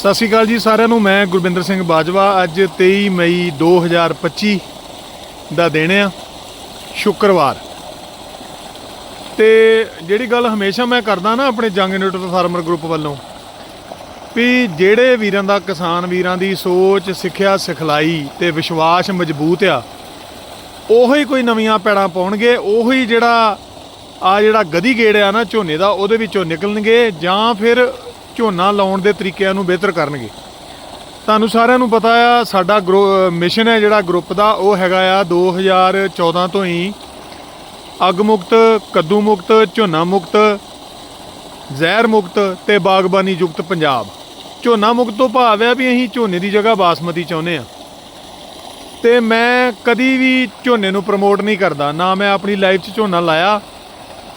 ਸਤਿ ਸ਼੍ਰੀ ਅਕਾਲ ਜੀ ਸਾਰਿਆਂ ਨੂੰ, ਮੈਂ ਗੁਰਬਿੰਦਰ ਸਿੰਘ ਬਾਜਵਾ। ਅੱਜ 23 ਮਈ 2025 ਦਾ ਦਿਨ ਆ, ਸ਼ੁੱਕਰਵਾਰ। ਤੇ ਜਿਹੜੀ ਗੱਲ ਹਮੇਸ਼ਾ ਮੈਂ ਕਰਦਾ ਨਾ ਆਪਣੇ ਜੰਗ ਨਿਊਟਰਲ ਫਾਰਮਰ ਗਰੁੱਪ ਵੱਲੋਂ, ਵੀ ਜਿਹੜੇ ਵੀਰਾਂ ਦਾ, ਕਿਸਾਨ ਵੀਰਾਂ ਦੀ ਸੋਚ, ਸਿੱਖਿਆ, ਸਿਖਲਾਈ ਤੇ ਵਿਸ਼ਵਾਸ ਮਜ਼ਬੂਤ ਆ, ਉਹੀ ਕੋਈ ਨਵੀਆਂ ਪੈੜਾਂ ਪਾਉਣਗੇ, ਉਹੀ ਜਿਹੜਾ, ਆ ਜਿਹੜਾ ਗਦੀ ਗੇੜ ਆ ਨਾ ਝੋਨੇ ਦਾ, ਉਹਦੇ ਵਿੱਚੋਂ ਨਿਕਲਣਗੇ ਜਾਂ ਫਿਰ ਝੋਨਾ ਲਾਉਣ ਦੇ ਤਰੀਕਿਆਂ ਨੂੰ ਬਿਹਤਰ ਕਰਨਗੇ। ਤੁਹਾਨੂੰ ਸਾਰਿਆਂ ਨੂੰ ਪਤਾ ਆ, ਸਾਡਾ ਮਿਸ਼ਨ ਹੈ ਜਿਹੜਾ ਗਰੁੱਪ ਦਾ, ਉਹ ਹੈਗਾ ਆ 2014 ਤੋਂ ਹੀ ਅੱਗ ਮੁਕਤ ਕੱਦੂ ਮੁਕਤ ਝੋਨਾ ਮੁਕਤ ਜ਼ਹਿਰ ਮੁਕਤ ਤੇ ਬਾਗਬਾਨੀ ਯੁਕਤ ਪੰਜਾਬ। ਝੋਨਾ ਮੁਕਤ ਤੋਂ ਭਾਵ ਹੈ ਵੀ ਅਸੀਂ ਝੋਨੇ ਦੀ ਜਗ੍ਹਾ ਬਾਸਮਤੀ ਚਾਹੁੰਦੇ ਆ। ਤੇ ਮੈਂ ਕਦੀ ਵੀ ਝੋਨੇ ਨੂੰ ਪ੍ਰਮੋਟ ਨਹੀਂ ਕਰਦਾ। ਨਾ ਮੈਂ ਆਪਣੀ ਲਾਈਫ 'ਚ ਝੋਨਾ ਲਾਇਆ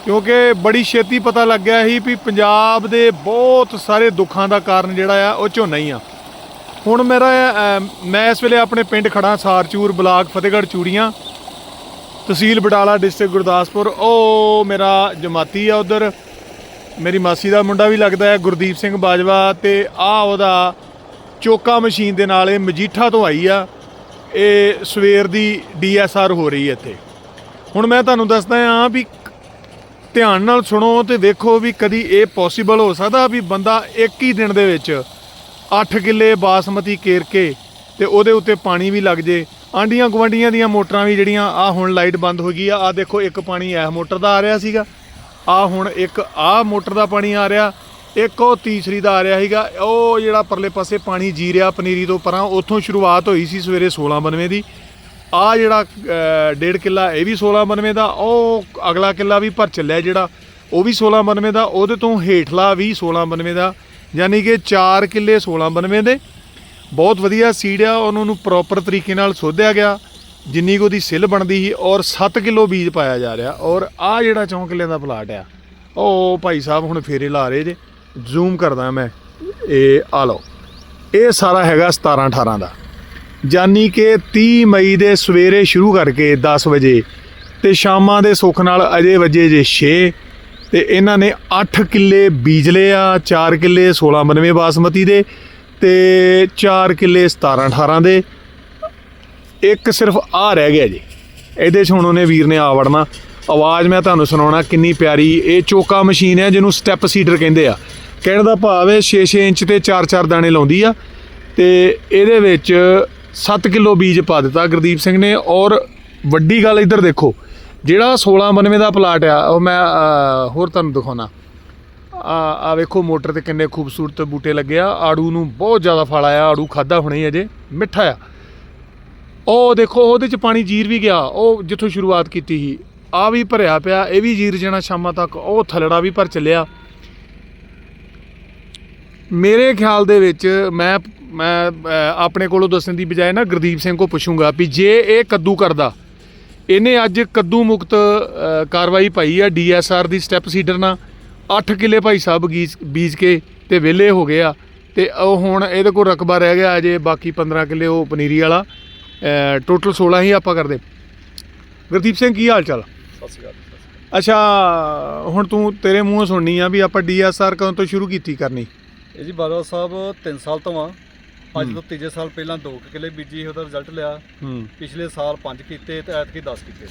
ਕਿਉਂਕਿ ਬੜੀ ਛੇਤੀ ਪਤਾ ਲੱਗਿਆ ਸੀ ਵੀ ਪੰਜਾਬ ਦੇ ਬਹੁਤ ਸਾਰੇ ਦੁੱਖਾਂ ਦਾ ਕਾਰਨ ਜਿਹੜਾ ਆ, ਉਹ ਝੋਨਾ ਹੀ ਆ। ਹੁਣ ਮੇਰਾ ਮੈਂ ਇਸ ਵੇਲੇ ਆਪਣੇ ਪਿੰਡ ਖੜਾ ਸਾਰਚੂਰ ਬਲਾਕ ਫਤਿਹਗੜ੍ਹ ਚੂੜੀਆਂ, ਤਹਿਸੀਲ ਬਟਾਲਾ ਡਿਸਟ੍ਰਿਕਟ ਗੁਰਦਾਸਪੁਰ। ਉਹ ਮੇਰਾ ਜਮਾਤੀ ਆ ਉਧਰ। ਮੇਰੀ ਮਾਸੀ ਦਾ ਮੁੰਡਾ ਵੀ ਲੱਗਦਾ ਹੈ ਗੁਰਦੀਪ ਸਿੰਘ ਬਾਜਵਾ ਤੇ ਆ ਉਹਦਾ ਚੋਕਾ ਮਸ਼ੀਨ ਦੇ ਨਾਲ ਇਹ ਮਜੀਠਾ ਤੋਂ ਆਈ ਆ। ਇਹ ਸਵੇਰ ਦੀ ਡੀਐਸਆਰ ਹੋ ਰਹੀ ਹੈ ਇੱਥੇ। ਹੁਣ ਮੈਂ ਤੁਹਾਨੂੰ ਦੱਸਦਾ ਆ ਵੀ ਧਿਆਨ ਨਾਲ ਸੁਣੋ ਤੇ ਵੇਖੋ ਵੀ ਕਦੀ ਇਹ ਪੋਸੀਬਲ ਹੋ ਸਕਦਾ ਵੀ ਬੰਦਾ ਇੱਕ ਹੀ ਦਿਨ ਦੇ ਵਿੱਚ 8 ਕਿੱਲੇ ਬਾਸਮਤੀ ਕੇਰ ਕੇ ਤੇ ਉਹਦੇ ਉੱਤੇ ਪਾਣੀ ਵੀ ਲੱਗ ਜੇ। ਆਂਡੀਆਂ ਗਵੰਡੀਆਂ ਦੀਆਂ ਮੋਟਰਾਂ ਵੀ ਜਿਹੜੀਆਂ ਆ ਹੁਣ ਲਾਈਟ ਬੰਦ ਹੋ ਗਈ ਆ ਆ ਦੇਖੋ ਇੱਕ ਪਾਣੀ ਇਹ ਮੋਟਰ ਦਾ ਆ ਰਿਹਾ ਸੀਗਾ। ਆ ਹੁਣ ਇੱਕ ਆ ਮੋਟਰ ਦਾ ਪਾਣੀ ਆ ਰਿਹਾ, ਇੱਕ ਉਹ ਤੀਸਰੀ ਦਾ ਆ ਰਿਹਾ ਸੀਗਾ। ਉਹ ਜਿਹੜਾ ਪਰਲੇ ਪਾਸੇ ਪਾਣੀ ਜੀ ਰਿਹਾ, ਪਨੀਰੀ ਤੋਂ ਪਰਾਂ ਉੱਥੋਂ ਸ਼ੁਰੂਆਤ ਹੋਈ ਸੀ ਸਵੇਰੇ 1692 ਦੀ। ਆ ਜਿਹੜਾ ਡੇਢ ਕਿੱਲਾ ਇਹ ਵੀ 1692 ਦਾ, ਉਹ ਅਗਲਾ ਕਿੱਲਾ ਵੀ ਭਰ ਚੱਲਿਆ ਜਿਹੜਾ, ਉਹ ਵੀ 1692 ਦਾ, ਉਹਦੇ ਤੋਂ ਹੇਠਲਾ ਵੀ 1692 ਦਾ, ਯਾਨੀ ਕਿ 4 ਕਿੱਲੇ 1692 ਦੇ। ਬਹੁਤ ਵਧੀਆ ਸੀਡ ਆ, ਉਹਨਾਂ ਨੂੰ ਪ੍ਰੋਪਰ ਤਰੀਕੇ ਨਾਲ ਸੋਧਿਆ ਗਿਆ, ਜਿੰਨੀ ਕੁ ਉਹਦੀ ਸਿੱਲ ਬਣਦੀ ਸੀ, ਔਰ 7 ਕਿਲੋ ਬੀਜ ਪਾਇਆ ਜਾ ਰਿਹਾ, ਔਰ ਆ ਜਿਹੜਾ 4 ਕਿੱਲੇ ਦਾ ਪਲਾਟ ਆ, ਉਹ ਭਾਈ ਸਾਹਿਬ ਹੁਣ ਫੇਰੇ ਲਾ ਰਹੇ ਜੇ ਜ਼ੂਮ ਕਰਦਾ ਮੈਂ, ਇਹ ਆ ਲਓ, ਇਹ ਸਾਰਾ ਹੈਗਾ 17 18 ਦਾ। ਯਾਨੀ ਕਿ 30 ਮਈ ਦੇ ਸਵੇਰੇ ਸ਼ੁਰੂ ਕਰਕੇ 10 ਵਜੇ ਤੇ ਸ਼ਾਮਾਂ ਦੇ ਸੁੱਖ ਨਾਲ ਅਜੇ ਵਜੇ ਜੇ 6 ਤੇ ਇਹਨਾਂ ਨੇ 8 ਕਿੱਲੇ ਬੀਜ ਲਏ ਆ 4 ਕਿੱਲੇ 1692 ਬਾਸਮਤੀ ਦੇ ਤੇ 4 ਕਿੱਲੇ 17 18 ਦੇ। ਇੱਕ ਸਿਰਫ ਆ ਰਹਿ ਗਿਆ ਜੀ। ਇਹਦੇ 'ਚ ਹੁਣ ਉਹਨੇ ਵੀਰ ਨੇ ਆ ਵੜਨਾ। ਆਵਾਜ਼ ਮੈਂ ਤੁਹਾਨੂੰ ਸੁਣਾਉਣਾ ਕਿੰਨੀ ਪਿਆਰੀ। ਇਹ ਚੋਕਾ ਮਸ਼ੀਨ ਹੈ ਜਿਹਨੂੰ ਸਟੈਪ ਸੀਡਰ ਕਹਿੰਦੇ ਆ। ਕਹਿਣ ਦਾ ਭਾਵ ਹੈ 6-6 ਇੰਚ ਤੇ 4-4 ਦਾਣੇ ਲਾਉਂਦੀ ਆ। ਤੇ ਇਹਦੇ ਵਿੱਚ 7 ਕਿਲੋ ਬੀਜ ਪਾ ਦਿੱਤਾ ਗੁਰਦੀਪ ਸਿੰਘ ਨੇ ਔਰ ਵੱਡੀ ਗੱਲ ਇੱਧਰ ਦੇਖੋ, ਜਿਹੜਾ 1692 ਦਾ ਪਲਾਟ ਆ, ਉਹ ਮੈਂ ਹੋਰ ਤੁਹਾਨੂੰ ਦਿਖਾਉਣਾ। ਆ ਆ ਵੇਖੋ ਮੋਟਰ ਤੇ ਕਿੰਨੇ ਖੂਬਸੂਰਤ ਬੂਟੇ ਲੱਗੇ ਆ, ਆੜੂ ਨੂੰ ਬਹੁਤ ਜ਼ਿਆਦਾ ਫਲ ਆਇਆ, ਆੜੂ ਖਾਦਾ ਹੁਣੇ ਅਜੇ, ਮਿੱਠਾ ਆ। ਉਹ ਦੇਖੋ, ਉਹਦੇ ਚ ਪਾਣੀ ਜੀਰ ਵੀ ਗਿਆ, ਉਹ ਜਿੱਥੋਂ ਸ਼ੁਰੂਆਤ ਕੀਤੀ ਸੀ, ਆ ਵੀ ਭਰਿਆ ਪਿਆ, ਇਹ ਵੀ ਜੀਰ ਜਾਣਾ ਸ਼ਾਮਾਂ ਤੱਕ, ਉਹ ਥਲੜਾ ਵੀ ਭਰ ਚੱਲਿਆ। ਮੇਰੇ ਖਿਆਲ ਦੇ ਵਿੱਚ ਮੈਂ ਮੈਂ ਆਪਣੇ ਕੋਲੋਂ ਦੱਸਣ ਦੀ ਬਜਾਏ ਨਾ ਗੁਰਦੀਪ ਸਿੰਘ ਕੋ ਪੁੱਛੂੰਗਾ ਵੀ ਜੇ ਇਹ ਕੱਦੂ ਕਰਦਾ ਇਹਨੇ ਅੱਜ ਕੱਦੂ ਮੁਕਤ ਕਾਰਵਾਈ ਪਾਈ ਆ ਡੀਐਸਆਰ ਦੀ ਸਟੈਪ ਸੀਡਰ ਨਾਲ। 8 ਕਿੱਲੇ ਭਾਈ ਸਾਹਿਬ ਬੀਜ ਬੀਜ ਕੇ ਤੇ ਵਿਹਲੇ ਹੋ ਗਏ ਆ। ਤੇ ਉਹ ਹੁਣ ਇਹਦੇ ਕੋਲ ਰਕਬਾ ਰਹਿ ਗਿਆ ਅਜੇ ਬਾਕੀ 15 ਕਿੱਲੇ ਉਹ ਪਨੀਰੀ ਵਾਲਾ। ਟੋਟਲ 16 ਹੀ ਆਪਾਂ ਕਰਦੇ। ਗੁਰਦੀਪ ਸਿੰਘ ਕੀ ਹਾਲ ਚਾਲ? ਸਤਿ ਸ਼੍ਰੀ ਅਕਾਲ ਅੱਛਾ ਹੁਣ ਤੂੰ ਤੇਰੇ ਮੂੰਹੋਂ ਸੁਣਨੀ ਆ ਵੀ ਆਪਾਂ ਡੀਐਸਆਰ ਕਦੋਂ ਤੋਂ ਸ਼ੁਰੂ ਕੀਤੀ ਕਰਨੀ? ਇਹ ਜੀ ਬਾਦਲ ਸਾਹਿਬ 3 ਸਾਲ ਤੋਂ ਆ। ਅੱਜ ਤੋਂ ਤੀਜੇ ਸਾਲ ਪਹਿਲਾਂ 2 ਕਿੱਲੇ ਬੀਜੀ ਉਹਦਾ ਰਿਜ਼ਲਟ ਲਿਆ। ਹੂੰ। ਪਿਛਲੇ ਸਾਲ 5 ਕੀਤੇ ਤੇ ਐਤਕੀ 10 ਕੀਤੇ।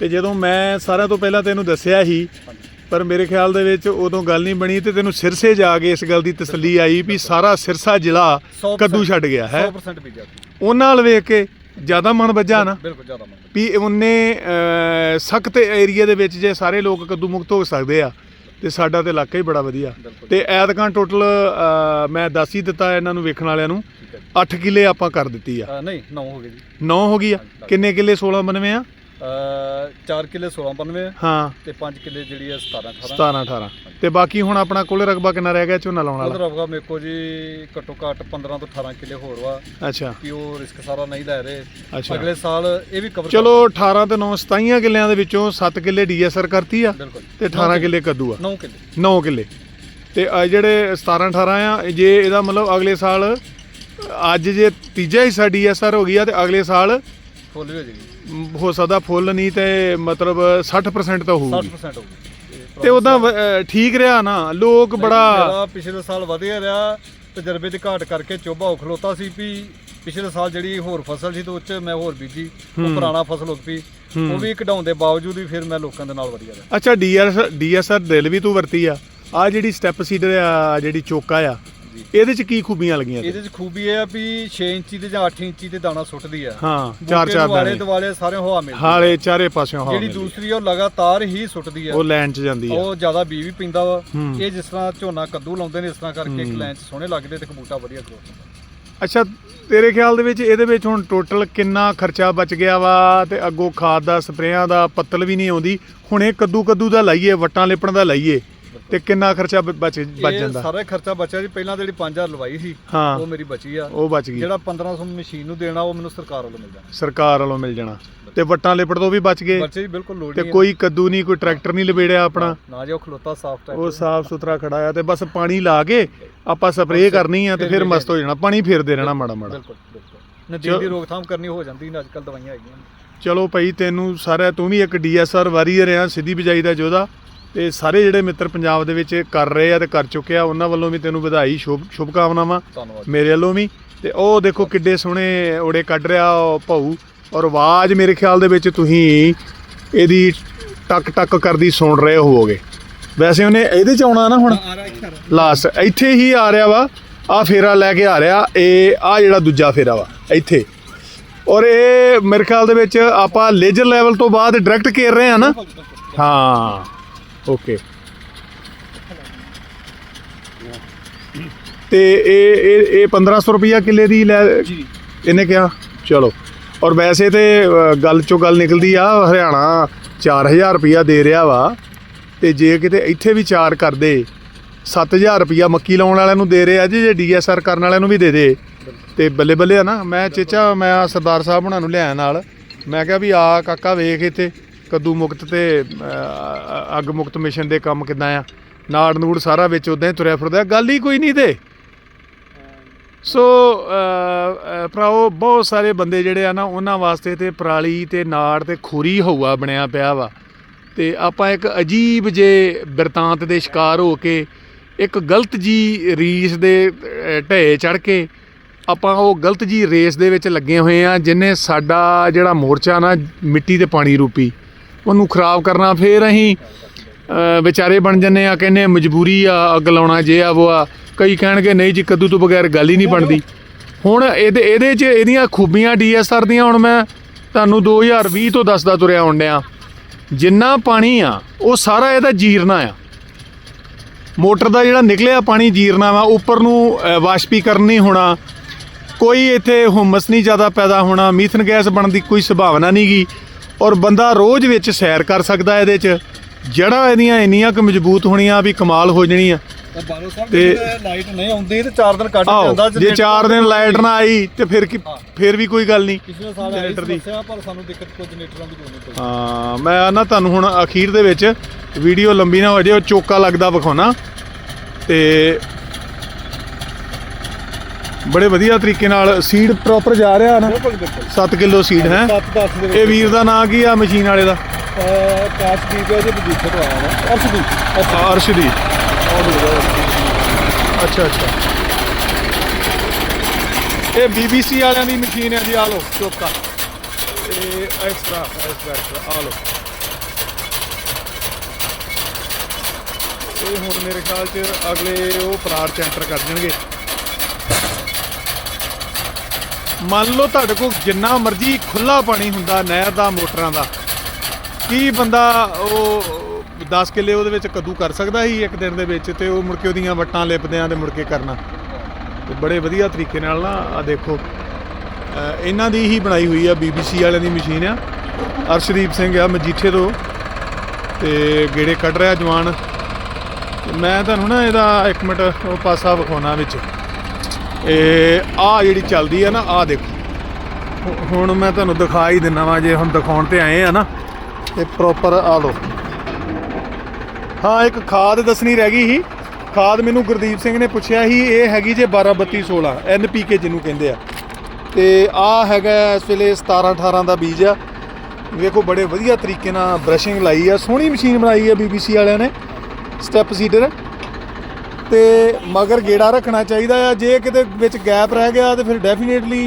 ਤੇ ਜਦੋਂ ਮੈਂ ਸਾਰਿਆਂ ਤੋਂ ਪਹਿਲਾਂ ਤੈਨੂੰ ਦੱਸਿਆ ਸੀ ਹਾਂਜੀ। ਪਰ ਮੇਰੇ ਖਿਆਲ ਦੇ ਵਿੱਚ ਉਦੋਂ ਗੱਲ ਨਹੀਂ ਬਣੀ ਤੇ ਤੈਨੂੰ ਸਿਰਸੇ ਜਾ ਕੇ ਇਸ ਗੱਲ ਦੀ ਤਸੱਲੀ ਆਈ ਵੀ ਸਾਰਾ ਸਿਰਸਾ ਜ਼ਿਲ੍ਹਾ 100% ਕੱਦੂ ਛੱਡ ਗਿਆ ਹੈ? 100% ਬੀਜਿਆ ਉਹਨਾਂ ਨਾਲ ਵੇਖ ਕੇ ਜ਼ਿਆਦਾ ਮਨ ਵੱਜਾ ਨਾ? ਬਿਲਕੁਲ ਜ਼ਿਆਦਾ ਮੰਨ ਵੀ ਉਹਨੇ ਸਖਤ ਏਰੀਆ ਦੇ ਵਿੱਚ ਜੇ ਸਾਰੇ ਲੋਕ ਕੱਦੂ ਮੁਕਤ ਹੋ ਸਕਦੇ ਆ ਤੇ ਸਾਡਾ ਤੇ ਇਲਾਕਾ ਹੀ ਬੜਾ ਵਧੀਆ। ਤੇ ਐਤਕਾਂ ਟੋਟਲ ਮੈਂ ਦੱਸ ਹੀ ਦਿੱਤਾ ਇਹਨਾਂ ਨੂੰ ਵੇਖਣ ਵਾਲਿਆਂ ਨੂੰ ਠੀਕ ਹੈ 8 ਕਿੱਲੇ ਆਪਾਂ ਕਰ ਦਿੱਤੀ ਆ। ਨਹੀਂ 9 ਹੋ ਗਏ ਜੀ। 9 ਹੋ ਗਈ ਆ। ਕਿੰਨੇ ਕਿੱਲੇ 16 ਬਣਵੇਂ ਆ? 4 ਕਿੱਲੇ 1692 ਹਾਂ। ਤੇ 5 ਕਿੱਲੇ ਜਿਹੜੀ ਹੈ 17 18 17 18 ਤੇ ਬਾਕੀ ਹੁਣ ਆਪਣਾ ਕੁੱਲ ਰਕਬਾ ਕਿੰਨਾ ਰਹਿ ਗਿਆ ਝੋਨਾ ਲਾਉਣ ਵਾਲਾ? ਆਊਗਾ ਮੇਰੇ ਕੋ ਜੀ ਘੱਟੋ ਘੱਟ 15 ਤੋਂ 18 ਕਿੱਲੇ ਹੋਰ ਵਾ ਅੱਛਾ। ਕਿ ਉਹ ਰਿਸਕ ਸਾਰਾ ਨਹੀਂ ਲੈ ਰਹੇ। ਅੱਛਾ। ਅਗਲੇ ਸਾਲ ਇਹ ਵੀ ਕਵਰ ਚਲੋ 18 ਤੇ 9 27 ਕਿੱਲਿਆਂ ਦੇ ਵਿੱਚੋਂ 7 ਕਿੱਲੇ ਡੀਐਸਆਰ ਕਰਤੀ ਆ ਤੇ 18 ਕਿੱਲੇ ਕੱਦੂ ਆ। 9 ਕਿੱਲੇ। 9 ਕਿੱਲੇ। ਤੇ ਜਿਹੜੇ 17 18 ਆ ਜੇ ਇਹਦਾ ਮਤਲਬ ਅਗਲੇ ਸਾਲ ਅੱਜ ਜੇ ਤੀਜਾ ਹਿੱਸਾ ਡੀਐਸਆਰ ਹੋ ਗਿਆ ਤੇ ਅਗਲੇ ਸਾਲ ਫੁੱਲ ਹੋ ਜਾਏਗੀ। ਹੋ ਸਕਦਾ ਫੁੱਲ ਨਹੀਂ ਤੇ ਮਤਲਬ 60% ਤਾਂ ਹੋਊਗੀ 60% ਹੋਊਗੀ ਤੇ ਉਦਾਂ ਠੀਕ ਰਿਹਾ ਨਾ ਲੋਕ ਬੜਾ ਪਿਛਲੇ ਸਾਲ ਵਧੀਆ ਰਿਹਾ ਤਜਰਬੇ ਦੀ ਘਾਟ ਕਰਕੇ ਚੋਬਾ ਹੋ ਖਲੋਤਾ ਸੀ ਵੀ ਪਿਛਲੇ ਸਾਲ ਜਿਹੜੀ ਹੋਰ ਫਸਲ ਸੀ ਤੇ ਉਹ 'ਚ ਮੈਂ ਹੋਰ ਬੀਜੀ ਉਹ। ਪੁਰਾਣਾ ਫਸਲ ਹੂੰ। ਉਹ ਵੀ ਕਢਾਉਣ ਦੇ ਬਾਵਜੂਦ ਵੀ ਫਿਰ ਮੈਂ ਲੋਕਾਂ ਦੇ ਨਾਲ ਵਧੀਆ ਰਿਹਾ ਅੱਛਾ ਡੀਆਰ ਡੀਐਸਆਰ ਡਰਿਲ ਵੀ ਤੂੰ ਵਰਤੀ ਆ ਆ ਜਿਹੜੀ ਸਟੈਪ ਸੀਡਰ ਆ ਜਿਹੜੀ ਚੋਕਾ ਆ। ਇਹਦੇ ਚ ਕੀ ਖੂਬੀਆਂ ਲੱਗੀਆਂ ਇਹਦੇ 'ਚ ਖੂਬੀ ਇਹ ਆ ਵੀ 6 ਇੰਚੀ ਤੇ ਜਾਂ 8 ਇੰਚੀ ਤੇ ਦਾਣਾ ਸੁੱਟਦੀ ਆ। ਹਾਂ ਚਾਰ ਚਾਰ ਦਾਣੇ। ਦੁਆਲੇ ਸਾਰੇ ਹਵਾ ਮਿਲਦੀ। ਹਾਲੇ ਚਾਰੇ ਪਾਸਿਓਂ ਹਵਾ ਜਿਹੜੀ। ਦੂਸਰੀ ਆ ਉਹ ਲਗਾਤਾਰ ਹੀ ਸੁੱਟਦੀ ਆ। ਉਹ ਲਾਈਨ ਚ ਜਾਂਦੀ ਆ। ਉਹ ਜ਼ਿਆਦਾ ਬੀ ਵੀ ਪਿੰਦਾ ਵਾ। ਇਹ ਜਿਸ ਤਰ੍ਹਾਂ ਝੋਨਾ ਕੱਦੂ ਲਾਉਂਦੇ ਨੇ ਇਸ ਤਰ੍ਹਾਂ ਕਰਕੇ ਇੱਕ। ਲਾਈਨ 'ਚ ਸੋਹਣੇ ਲੱਗਦੇ ਤੇ ਕਬੂਟਾ ਵਧੀਆ ਗਰੋਥ ਹੁੰਦਾ। ਅੱਛਾ ਤੇਰੇ ਖਿਆਲ ਦੇ ਵਿੱਚ ਇਹਦੇ ਵਿੱਚ ਹੁਣ ਟੋਟਲ ਕਿੰਨਾ ਖਰਚਾ ਬਚ ਗਿਆ ਵਾ ਤੇ ਅੱਗੋਂ ਖਾਦ ਦਾ ਸਪਰੇਆਂ ਦਾ ਪੱਤਲ ਵੀ ਨਹੀਂ ਆਉਂਦੀ। ਹੁਣ ਇਹ ਕੱਦੂ ਕੱਦੂ ਦਾ ਲਾਈਏ ਵੱਟਾਂ ਲਿਪਣ ਦਾ ਲਾਈਏ। ਤੇ ਕਿੰਨਾ ਖਰਚਾ ਬ- ਬਚ ਬਚ ਇਹ ਜਾਂਦਾ? ਸਾਰਾ ਖਰਚਾ ਬਚਿਆ ਜੀ ਪਹਿਲਾਂ ਜਿਹੜੀ 5000 ਲਵਾਈ ਸੀ ਹਾਂ। ਉਹ ਮੇਰੀ ਬਚੀ ਆ। ਉਹ ਬਚ ਗਈ। ਜਿਹੜਾ 1500 ਮਸ਼ੀਨ ਨੂੰ ਦੇਣਾ ਉਹ ਮੈਨੂੰ ਸਰਕਾਰ ਵੱਲੋਂ ਮਿਲ ਜਾਣਾ। ਸਰਕਾਰ ਵੱਲੋਂ ਮਿਲ ਜਾਣਾ। ਤੇ ਵੱਟਾਂ ਲਿਪੜ ਤੋਂ ਵੀ ਬਚ ਗਏ। ਬੱਚੇ ਜੀ ਬਿਲਕੁਲ ਲੋੜ ਤੇ ਨਹੀਂ ਕੋਈ ਕੱਦੂ ਨਹੀਂ ਕੋਈ ਟਰੈਕਟਰ ਨਹੀਂ ਲਬੇੜਿਆ ਆਪਣਾ। ਨਾ ਜੇ ਉਹ ਖਲੋਤਾ ਸਾਫ਼ ਉਹ ਸਾਫ਼ ਸੁਥਰਾ ਖੜਾ ਆ ਤੇ ਬਸ ਪਾਣੀ ਲਾ ਕੇ ਆਪਾਂ ਸਪਰੇਅ ਕਰਨੀ ਆ ਤੇ ਫਿਰ ਫਿਰ ਮਸਤ ਹੋ ਜਾਣਾ। ਪਾਣੀ ਫੇਰਦੇ ਰਹਿਣਾ ਮਾੜਾ ਮਾੜਾ। ਬਿਲਕੁਲ ਬਿਲਕੁਲ। ਨਦੀਨ ਦੀ ਰੋਕਥਾਮ ਕਰਨੀ ਹੋ ਜਾਂਦੀ ਨੇ ਅੱਜ ਕੱਲ ਦਵਾਈਆਂ ਹੈਗੀਆਂ ਚਲੋ ਭਾਈ ਤੈਨੂੰ ਸਾਰਾ ਤੂੰ ਵੀ ਇੱਕ ਡੀਐਸਆਰ ਵਾਰੀਅਰ ਆ ਸਿੱਧੀ ਬਿਜਾਈ ਦਾ ਜੋਧਾ ਤੇ ਸਾਰੇ ਜਿਹੜੇ ਮਿੱਤਰ ਪੰਜਾਬ ਦੇ ਵਿੱਚ ਕਰ ਰਹੇ ਆ ਤੇ ਕਰ ਚੁੱਕੇ ਆ ਉਹਨਾਂ ਵੱਲੋਂ ਵੀ ਤੈਨੂੰ ਵਧਾਈ ਸ਼ੁਭ ਸ਼ੁਭਕਾਮਨਾਵਾਂ ਧੰਨਵਾਦ ਮੇਰੇ ਵੱਲੋਂ ਵੀ। ਤੇ ਉਹ ਦੇਖੋ ਕਿੱਡੇ ਸੋਹਣੇ ਓੜੇ ਕੱਢ ਰਿਹਾ ਉਹ ਭਾਊ। ਔਰ ਆਵਾਜ਼ ਮੇਰੇ ਖਿਆਲ ਦੇ ਵਿੱਚ ਤੁਸੀਂ ਇਹਦੀ ਟਕ ਟਕ ਕਰਦੀ ਸੁਣ ਰਹੇ ਹੋਵੋਗੇ। ਵੈਸੇ ਉਹਨੇ ਇਹਦੇ ਚ ਆਉਣਾ ਨਾ ਹੁਣ? ਲਾਸਟ ਇੱਥੇ ਹੀ ਆ ਰਿਹਾ ਵਾ। ਆ ਫੇਰਾ ਲੈ ਕੇ ਆ ਰਿਹਾ। ਇਹ ਆ ਜਿਹੜਾ ਦੂਜਾ ਫੇਰਾ ਵਾ ਇੱਥੇ। ਔਰ ਇਹ ਮੇਰੇ ਖਿਆਲ ਦੇ ਵਿੱਚ ਆਪਾਂ ਲੇਜਰ ਲੈਵਲ ਤੋਂ ਬਾਅਦ ਡਾਇਰੈਕਟ ਕੇਰ ਰਹੇ ਆ ਨਾ? ਹਾਂ। ਓਕੇ ਤੇ ਇਹ ਇਹ ਇਹ 1500 ਰੁਪਿਆ ਕਿੱਲੇ ਦੀ ਲੈ ਜੀ। ਇਹਨੇ ਕਿਹਾ? ਚਲੋ। ਔਰ ਵੈਸੇ ਤੇ ਅ, ਗੱਲ ਚੋਂ ਗੱਲ ਨਿਕਲਦੀ ਆ ਹਰਿਆਣਾ 4000 ਰੁਪਿਆ ਦੇ ਰਿਹਾ ਵਾ ਤੇ ਜੇ ਕਿਤੇ ਇੱਥੇ ਵੀ ਚਾਰ ਕਰਦੇ 7000 ਰੁਪਿਆ ਮੱਕੀ ਲਾਉਣ ਵਾਲਿਆਂ ਨੂੰ ਦੇ ਰਿਹਾ ਜੀ ਜੇ ਡੀਐਸਆਰ ਕਰਨ ਵਾਲਿਆਂ ਨੂੰ ਵੀ ਦੇ ਦੇ। ਤੇ ਬੱਲੇ ਬੱਲੇ ਆ ਨਾ ਮੈਂ ਚੇਚਾ ਮੈਂ ਆਹ ਸਰਦਾਰ ਸਾਹਿਬ ਹੁਣਾਂ ਨੂੰ ਲਿਆਇਆ ਨਾਲ। ਮੈਂ ਕਿਹਾ ਵੀ ਆ ਕਾਕਾ ਵੇਖ ਇੱਥੇ। ਕੱਦੂ ਮੁਕਤ ਤੇ ਅ, ਅੱਗ ਮੁਕਤ ਮਿਸ਼ਨ ਦੇ ਕੰਮ ਕਿਦਾਂ ਆ? ਨਾੜ ਨੂੜ ਸਾਰਾ ਵਿੱਚ ਉਦਾਂ ਹੀ ਤੁਰਿਆ ਫਿਰਦਾ ਗੱਲ ਹੀ ਕੋਈ ਨਹੀਂ ਤੇ। ਸੋ ਅ, ਅ, ਭਰਾਓ ਬਹੁਤ ਸਾਰੇ ਬੰਦੇ ਜਿਹੜੇ ਆ ਨਾ ਉਹਨਾਂ ਵਾਸਤੇ ਤੇ ਪਰਾਲੀ ਤੇ ਨਾੜ ਤੇ ਖੁਰੀ ਹਊਆ ਬਣਿਆ ਪਿਆ ਵਾ। ਤੇ ਆਪਾਂ ਇੱਕ ਅਜੀਬ ਜੇ ਬਿਰਤਾਂਤ ਦੇ ਸ਼ਿਕਾਰ ਹੋ ਕੇ ਇੱਕ ਗਲਤ ਜੀ ਰੀਸ ਦੇ ਅ, ਢੇ ਚੜ ਕੇ ਆਪਾਂ ਉਹ ਗਲਤ ਜੀ ਰੇਸ ਦੇ ਵਿੱਚ ਲੱਗੇ ਹੋਏ ਆ ਜਿਨੇ ਸਾਡਾ ਜਿਹੜਾ ਮੋਰਚਾ ਨਾ ਮਿੱਟੀ ਤੇ ਪਾਣੀ ਰੂਪੀ। ਉਹਨੂੰ ਖਰਾਬ ਕਰਨਾ, ਫੇਰ ਅਸੀਂ ਵਿਚਾਰੇ ਬਣ ਜੰਨੇ ਆ, ਕਹਿੰਨੇ ਮਜਬੂਰੀ ਆ, ਅੱਗ ਲਾਉਣਾ ਜੇ ਆ ਉਹ ਆ। ਕਈ ਕਹਿਣਗੇ, ਨਹੀਂ ਜੀ, ਕੱਦੂ ਤੋਂ ਬਗੈਰ ਗੱਲ ਹੀ ਨਹੀਂ ਬਣਦੀ। ਹੁਣ ਇਹਦੇ ਇਹਦੇ 'ਚ ਇਹਦੀਆਂ ਖੂਬੀਆਂ ਡੀਐਸਆਰ ਦੀਆਂ, ਹੁਣ ਮੈਂ ਤੁਹਾਨੂੰ 2020 ਤੋਂ ਦੱਸਦਾ ਤੁਰਿਆ ਆਉਣ ਡਿਆ। ਜਿੰਨਾ ਪਾਣੀ ਆ, ਉਹ ਸਾਰਾ ਇਹਦਾ ਜੀਰਨਾ ਆ। ਮੋਟਰ ਦਾ ਜਿਹੜਾ ਨਿਕਲਿਆ ਪਾਣੀ ਜੀਰਨਾ ਵਾ, ਉੱਪਰ ਨੂੰ ਵਾਸ਼ਪੀਕਰਨ ਨਹੀਂ ਹੋਣਾ। ਕੋਈ ਇੱਥੇ ਹੁਮਸ ਨਹੀਂ ਜ਼ਿਆਦਾ ਪੈਦਾ ਹੋਣਾ, ਮੀਥਨ ਗੈਸ ਬਣਨ ਦੀ ਕੋਈ ਸੰਭਾਵਨਾ ਨਹੀਂ ਨਹੀਂਗੀ ਔਰ ਬੰਦਾ ਰੋਜ਼ ਵਿੱਚ ਸੈਰ ਕਰ ਸਕਦਾ ਇਹਦੇ 'ਚ। ਜੜ੍ਹਾਂ ਇਹਦੀਆਂ ਇੰਨੀਆਂ ਕੁ ਮਜ਼ਬੂਤ ਹੋਣੀਆਂ ਵੀ ਕਮਾਲ ਹੋ ਜਾਣੀ ਆ। ਤੇ- ਜੇ ਲਾਈਟ ਨਹੀਂ ਆਉਂਦੀ ਤੇ 4 ਦਿਨ ਕੱਢ ਜਾਂਦਾ ਜੇ 4 ਦਿਨ ਲਾਈਟ ਨਾ ਆਈ ਤੇ ਫਿਰ ਕੀ ਫਿਰ ਵੀ ਕੋਈ ਗੱਲ ਨਹੀਂ। ਪਿਛਲੇ ਸਾਲ ਆਈ ਜਨਰੇਟਰ ਦੀ। ਸਮੱਸਿਆ ਪਰ ਸਾਨੂੰ ਦਿੱਕਤ ਕੋਈ ਜਨਰੇਟਰਾਂ ਦੀ ਹਾਂ ਮੈਂ ਨਾ ਤੁਹਾਨੂੰ ਹੁਣ ਅਖੀਰ ਦੇ ਵਿੱਚ ਵੀਡੀਓ ਲੰਬੀ ਨਾ ਹੋ ਜਾਏ ਉਹ ਚੋਕਾ ਲੱਗਦਾ ਵਿਖਾਉਣਾ। ਤੇ ਬੜੇ ਵਧੀਆ ਤਰੀਕੇ ਨਾਲ ਸੀਡ ਪ੍ਰੋਪਰ ਜਾ ਰਿਹਾ ਨਾ। ਬਿਲਕੁਲ ਬਿਲਕੁਲ। 7 ਕਿਲੋ ਸੀਡ ਹੈ। 7 10 ਦੇ ਇਹ ਵੀਰ ਦਾ ਨਾਂ ਕੀ ਆ ਮਸ਼ੀਨ ਵਾਲੇ ਦਾ? ਕਾਸ਼ਦੀਪ ਹੈ ਜੀ ਬਜੀਠੇ ਤੋਂ ਆਇਆ ਵਾ ਅਰਸ਼ਦੀਪ। ਅਰਸ਼ਦੀਪ। ਅੱਛਾ ਅੱਛਾ। ਇਹ BBC ਵਾਲਿਆਂ ਦੀ ਮਸ਼ੀਨ ਹੈ ਜੀ ਆ ਲਓ ਚੋਕਾ। ਇਹ ਐਕਸਟਰਾ ਐਕਸਟਰਾ ਆ ਲਓ। ਇਹ ਹੁਣ ਮੇਰੇ ਖਿਆਲ ਚ ਅਗਲੇ ਉਹ ਪਲਾਟ ਚ ਐਂਟਰ ਕਰ ਜਾਣਗੇ ਮੰਨ ਲਓ ਤੁਹਾਡੇ ਕੋਲ ਜਿੰਨਾ ਮਰਜ਼ੀ ਖੁੱਲਾ ਪਾਣੀ ਹੁੰਦਾ ਨਹਿਰ ਦਾ, ਮੋਟਰਾਂ ਦਾ। ਕੀ ਬੰਦਾ ਉਹ 10 ਕਿੱਲੇ ਉਹਦੇ ਵਿੱਚ ਕੱਦੂ ਕਰ ਸਕਦਾ ਸੀ ਇੱਕ ਦਿਨ ਦੇ ਵਿੱਚ ਤੇ ਉਹ ਮੁੜ ਕੇ ਉਹਦੀਆਂ ਵੱਟਾਂ ਲਿਪਦਿਆਂ ਤੇ ਮੁੜ ਕੇ ਕਰਨਾ? ਤੇ ਬੜੇ ਵਧੀਆ ਤਰੀਕੇ ਨਾਲ ਨਾ ਆ ਦੇਖੋ। ਇਹਨਾਂ ਦੀ ਹੀ ਬਣਾਈ ਹੋਈ ਆ BBC ਵਾਲਿਆਂ ਦੀ ਮਸ਼ੀਨ ਆ। ਅਰਸ਼ਦੀਪ ਸਿੰਘ ਆ, ਮਜੀਠੇ ਤੋਂ। ਤੇ ਗੇੜੇ ਕੱਢ ਰਿਹਾ ਜਵਾਨ। ਮੈਂ ਤੁਹਾਨੂੰ ਨਾ ਇਹਦਾ ਇੱਕ ਮਿੰਟ ਉਹ ਪਾਸਾ ਵਿਖਾਉਣਾ ਵਿੱਚ। ਇਹ ਆ ਜਿਹੜੀ ਚੱਲਦੀ ਆ ਨਾ, ਆ ਦੇਖੋ। ਹੁਣ ਮੈਂ ਤੁਹਾਨੂੰ ਦਿਖਾ ਹੀ ਦਿੰਨਾ ਵਾਂ, ਜੇ ਹੁਣ ਦਿਖਾਉਣ ਤੇ ਆਏ ਆ ਨਾ ਇਹ ਪ੍ਰੋਪਰ ਆ ਲੋ ਹਾਂ, ਇੱਕ ਖਾਦ ਦੱਸਣੀ ਰਹਿ ਗਈ ਸੀ। ਖਾਦ ਮੈਨੂੰ ਗੁਰਦੀਪ ਸਿੰਘ ਨੇ ਪੁੱਛਿਆ ਸੀ, ਇਹ ਹੈਗੀ ਜੇ 123216 ਐਨਪੀਕੇ ਜਿਹਨੂੰ ਕਹਿੰਦੇ ਆ। ਤੇ ਆ ਹੈਗਾ ਇਸ ਵੇਲੇ 17 18 ਦਾ ਬੀਜ ਆ। ਵੇਖੋ, ਬੜੇ ਵਧੀਆ ਤਰੀਕੇ ਨਾਲ ਬ੍ਰਸ਼ਿੰਗ ਲਾਈ ਆ। ਸੋਹਣੀ ਮਸ਼ੀਨ ਬਣਾਈ ਆ BBC ਵਾਲਿਆਂ ਨੇ। ਸਟੈਪ ਸੀਡਰ ਤੇ ਮਗਰ ਗੇੜਾ ਰੱਖਣਾ ਚਾਹੀਦਾ ਆ। ਜੇ ਕਿਤੇ ਵਿੱਚ ਗੈਪ ਰਹਿ ਗਿਆ ਤੇ ਫਿਰ ਡੈਫੀਨੇਟਲੀ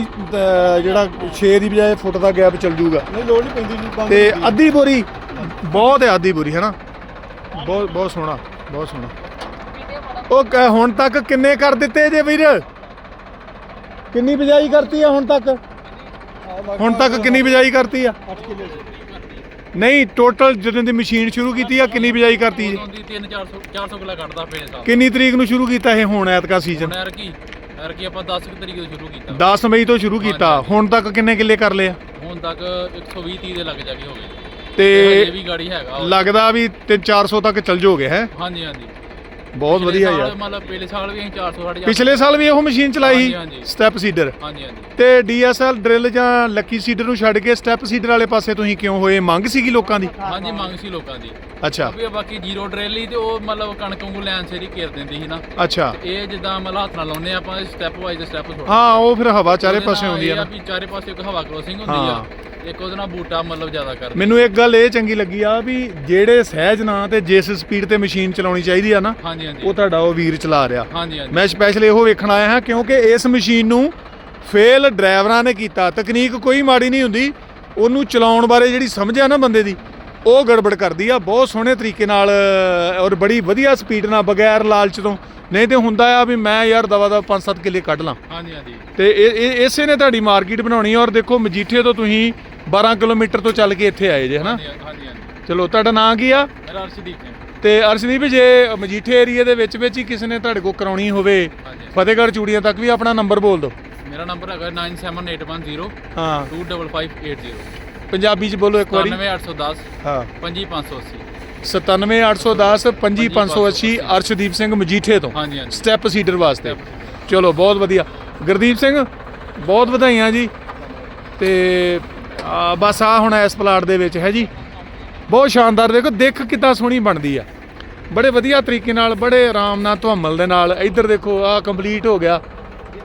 ਜਿਹੜਾ 6 ਦੀ ਬਜਾਏ ਫੁੱਟ ਦਾ ਗੈਪ ਚੱਲ ਜੂਗਾ। ਨਹੀਂ ਲੋੜ ਨਹੀਂ ਪੈਂਦੀ ਜੀ ਤੇ। ਅੱਧੀ ਬੋਰੀ ਬਹੁਤ ਹੈ ਅੱਧੀ ਬੋਰੀ ਹੈ ਨਾ ਬਹੁਤ ਬਹੁਤ ਸੋਹਣਾ ਬਹੁਤ ਸੋਹਣਾ। ਉਹ ਹੁਣ ਤੱਕ ਕਿੰਨੇ ਕਰ ਦਿੱਤੇ ਜੇ ਵੀਰ? ਕਿੰਨੀ ਬਿਜਾਈ ਕਰਤੀ ਆ ਹੁਣ ਤੱਕ? ਹੁਣ ਤੱਕ ਕਿੰਨੀ ਬਿਜਾਈ ਕਰਤੀ ਆ? ਅੱਠ ਕਿੱਲੇ ਜੀ ਨਹੀਂ ਟੋਟਲ ਜਦੋਂ ਦੀ ਮਸ਼ੀਨ ਸ਼ੁਰੂ ਕੀਤੀ ਆ ਕਿੰਨੀ ਬਿਜਾਈ ਕਰਤੀ ਜੀ? ਉਦੋਂ ਦੀ 3 400 400 ਕਿਲਾ ਕੱਢਦਾ ਪਏ ਸਾਲ ਕਿੰਨੀ ਤਰੀਕ ਨੂੰ ਸ਼ੁਰੂ ਕੀਤਾ ਇਹ ਹੁਣ ਐਤਕਾ ਸੀਜ਼ਨ ਹੁਣ ਐਰਕੀ ਐਰਕੀ ਆਪਾਂ 10 ਕੁ ਤਰੀਕ ਤੋਂ ਸ਼ੁਰੂ ਕੀਤਾ। 10 ਮਈ ਤੋਂ ਸ਼ੁਰੂ ਕੀਤਾ। ਹੁਣ ਤੱਕ ਕਿੰਨੇ ਕਿੱਲੇ ਕਰ ਲਏ ਆ? ਹੁਣ ਤੱਕ 120 30 ਦੇ ਲੱਗ ਜਾਗੇ ਹੋ ਗਏ ਤੇ ਇਹ ਵੀ ਗਾੜੀ ਹੈਗਾ। ਉਹ। ਲੱਗਦਾ ਵੀ 3-400 ਤੱਕ ਚੱਲ ਜੋਗੇ ਹੈ? ਹਾਂਜੀ ਹਾਂਜੀ। ਬਹੁਤ ਪਿਛਲੇ ਵਧੀਆ ਸਾਲ ਯਾਰ। ਮਤਲਬ ਪਿਛਲੇ ਸਾਲ ਵੀ ਅਸੀਂ 400 ਸਾਢੇ ਚਾਰ ਪਿਛਲੇ ਸਾਲ ਵੀ ਇਹੋ ਮਸ਼ੀਨ ਚਲਾਈ ਹਾਂਜੀ, ਹਾਂਜੀ। ਸਟੈਪ ਸੀਡਰ ਹਾਂਜੀ ਹਾਂਜੀ। ਤੇ ਡੀਐਸਐਲ ਡਰਿਲ ਜਾਂ ਲੱਕੀ ਸੀਡਰ ਨੂੰ ਛੱਡ ਕੇ ਸਟੈਪ ਸੀਡਰ ਵਾਲੇ ਪਾਸੇ ਤੁਸੀਂ ਕਿਉਂ ਹੋਏ? ਮੰਗ ਸੀਗੀ ਲੋਕਾਂ ਦੀ? ਹਾਂਜੀ ਮੰਗ ਸੀ ਲੋਕਾਂ ਦੀ। ਅੱਛਾ। ਵੀ ਬਾਕੀ ਜ਼ੀਰੋ ਡਰਿਲ ਹੀ ਤੇ ਉਹ ਮਤਲਬ ਕਣਕ ਵਾਂਗੂ ਲੈਣ ਸੇਰੀ ਘੇਰ ਦਿੰਦੀ ਸੀ ਨਾ। ਅੱਛਾ। ਤੇ ਇਹ ਜਿੱਦਾਂ ਮਤਲਬ ਹੱਥ ਨਾਲ ਲਾਉਨੇ ਆਪਾਂ ਸਟੈਪ ਵਾਈਜ਼ ਸਟੈਪ ਥੋੜਾ ਹਾਂ ਉਹ ਫਿਰ ਹਵਾ ਚਾਰੇ ਪਾਸੇ ਆਉਂਦੀ ਆ ਨਾ। ਵੀ ਚਾਰੇ ਪਾਸੇ ਇੱਕ ਹਵਾ ਕ੍ਰੋਸਿੰਗ ਹੁੰਦੀ ਹਾਂ। ਆ ਇੱਕ ਉਹਦੇ ਨਾਲ ਬੂਟਾ ਮਤਲਬ ਜ਼ਿਆਦਾ ਕਰਦਾ। ਮੈਨੂੰ ਇੱਕ ਗੱਲ ਇਹ ਚੰਗੀ ਲੱਗੀ ਆ ਵੀ ਜਿਹੜੇ ਸਹਿਜ ਨਾ ਤੇ ਜਿਸ ਸਪੀਡ ਤੇ ਮਸ਼ੀਨ ਚਲਾਉਣੀ ਚਾਹੀਦੀ ਆ ਨਾ ਹਾਂਜੀ ਹਾਂਜੀ। ਉਹ ਤੁਹਾਡਾ ਉਹ ਵੀਰ ਚਲਾ ਰਿਹਾ। ਹਾਂਜੀ ਹਾਂਜੀ। ਮੈਂ ਸਪੈਸ਼ਲ ਇਹੋ ਵੇਖਣ ਆਇਆ ਹਾਂ ਕਿਉਂਕਿ ਇਸ ਮਸ਼ੀਨ ਨੂੰ ਫੇਲ ਡਰਾਈਵਰਾਂ ਨੇ ਕੀਤਾ। ਤਕਨੀਕ ਕੋਈ ਮਾੜੀ ਨਹੀਂ ਹੁੰਦੀ। ਉਹਨੂੰ ਚਲਾਉਣ ਬਾਰੇ ਜਿਹੜੀ ਸਮਝ ਆ ਨਾ ਬੰਦੇ ਦੀ ਉਹ ਗੜਬੜ ਕਰਦੀ ਆ। ਬਹੁਤ ਸੋਹਣੇ ਤਰੀਕੇ ਨਾਲ ਔਰ ਬੜੀ ਵਧੀਆ ਸਪੀਡ ਨਾਲ ਬਗੈਰ ਲਾਲਚ ਤੋਂ। ਨਹੀਂ ਤੇ ਹੁੰਦਾ ਆ ਵੀ ਮੈਂ ਯਾਰ ਦਵਾ ਦਾ 5-7 ਕਿੱਲੇ ਕੱਢ ਲਾਂ। ਹਾਂਜੀ ਹਾਂਜੀ। ਤੇ ਇਹ- ਇਸੇ ਨੇ ਤੁਹਾਡੀ ਮਾਰਕੀਟ ਬਣਾਉਣੀ ਔਰ ਦੇਖੋ ਮਜੀਠੇ ਤੋਂ ਤੁਸੀਂ 12 ਕਿਲੋਮੀਟਰ ਤੋਂ ਚੱਲ ਕੇ ਇੱਥੇ ਆਏ ਜੇ ਹਨਾ? ਹਾਂਜੀ ਚਲੋ ਤੁਹਾਡਾ ਨਾਂ ਕੀ ਆ? ਮੇਰਾ ਅਰਸ਼ਦੀਪ ਸਿੰਘ ਤੇ ਅਰਸ਼ਦੀਪ ਜੇ ਮਜੀਠੇ ਏਰੀਆ ਦੇ ਵਿੱਚ ਵਿੱਚ ਹੀ ਕਿਸੇ ਨੇ ਤੁਹਾਡੇ ਕੋਲ ਕਰਾਉਣੀ ਹੋਵੇ ਹਾਂਜੀ। ਫਤਿਹਗੜ੍ਹ ਚੂੜੀਆਂ ਤੱਕ ਵੀ ਆਪਣਾ ਨੰਬਰ ਬੋਲ ਦਿਓ। ਮੇਰਾ ਨੰਬਰ ਹੈਗਾ 97810 ਹਾਂ। 25580 ਪੰਜਾਬੀ ਚ ਬੋਲੋ ਇੱਕ ਵਾਰੀ। 99810 ਹਾਂ। 5580 97810 5580 ਅਰਸ਼ਦੀਪ ਸਿੰਘ ਮਜੀਠੇ ਤੋਂ। ਹਾਂਜੀ ਹਾਂਜੀ। ਸਟੈਪ ਸੀਡਰ ਵਾਸਤੇ। ਚਲੋ ਬਹੁਤ ਵਧੀਆ। ਗੁਰਦੀਪ ਸਿੰਘ ਬਹੁਤ ਵਧਾਈਆਂ ਜੀ। ਤੇ ਆ, ਬਸ ਆ ਹੁਣ ਇਸ ਪਲਾਟ ਦੇ ਵਿੱਚ ਹੈ ਜੀ? ਬਹੁਤ ਸ਼ਾਨਦਾਰ ਦੇਖੋ ਦੇਖ ਕਿੱਦਾਂ ਸੋਹਣੀ ਬਣਦੀ ਆ। ਬੜੇ ਵਧੀਆ ਤਰੀਕੇ ਨਾਲ ਬੜੇ ਆਰਾਮ ਨਾਲ ਧੁੰਮਲ ਦੇ ਨਾਲ ਇੱਧਰ ਦੇਖੋ ਆ ਕੰਪਲੀਟ ਹੋ ਗਿਆ।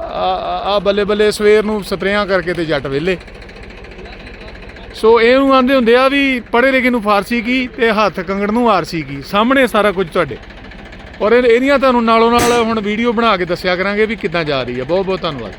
ਆ ਬੱਲੇ ਬੱਲੇ ਸਵੇਰ ਨੂੰ ਸਪਰੇਆਂ ਕਰਕੇ ਤੇ ਜੱਟ ਵਿਹਲੇ। ਸੋ ਇਹਨੂੰ ਆਂਦੇ ਹੁੰਦੇ ਆ ਵੀ ਪੜ੍ਹੇ ਲਿਖੇ ਨੂੰ ਫਾਰਸੀ ਕੀ ਤੇ ਹੱਥ ਕੰਗਣ ਨੂੰ ਆਰਸੀ ਕੀ? ਸਾਹਮਣੇ ਸਾਰਾ ਕੁਝ ਤੁਹਾਡੇ। ਔਰ ਇਹ- ਇਹਦੀਆਂ ਤੁਹਾਨੂੰ ਨਾਲੋਂ ਨਾਲ ਹੁਣ ਵੀਡੀਓ ਬਣਾ ਕੇ ਦੱਸਿਆ ਕਰਾਂਗੇ ਵੀ ਕਿੱਦਾਂ ਜਾ ਰਹੀ ਹੈ ਬਹੁਤ ਬਹੁਤ ਧੰਨਵਾਦ।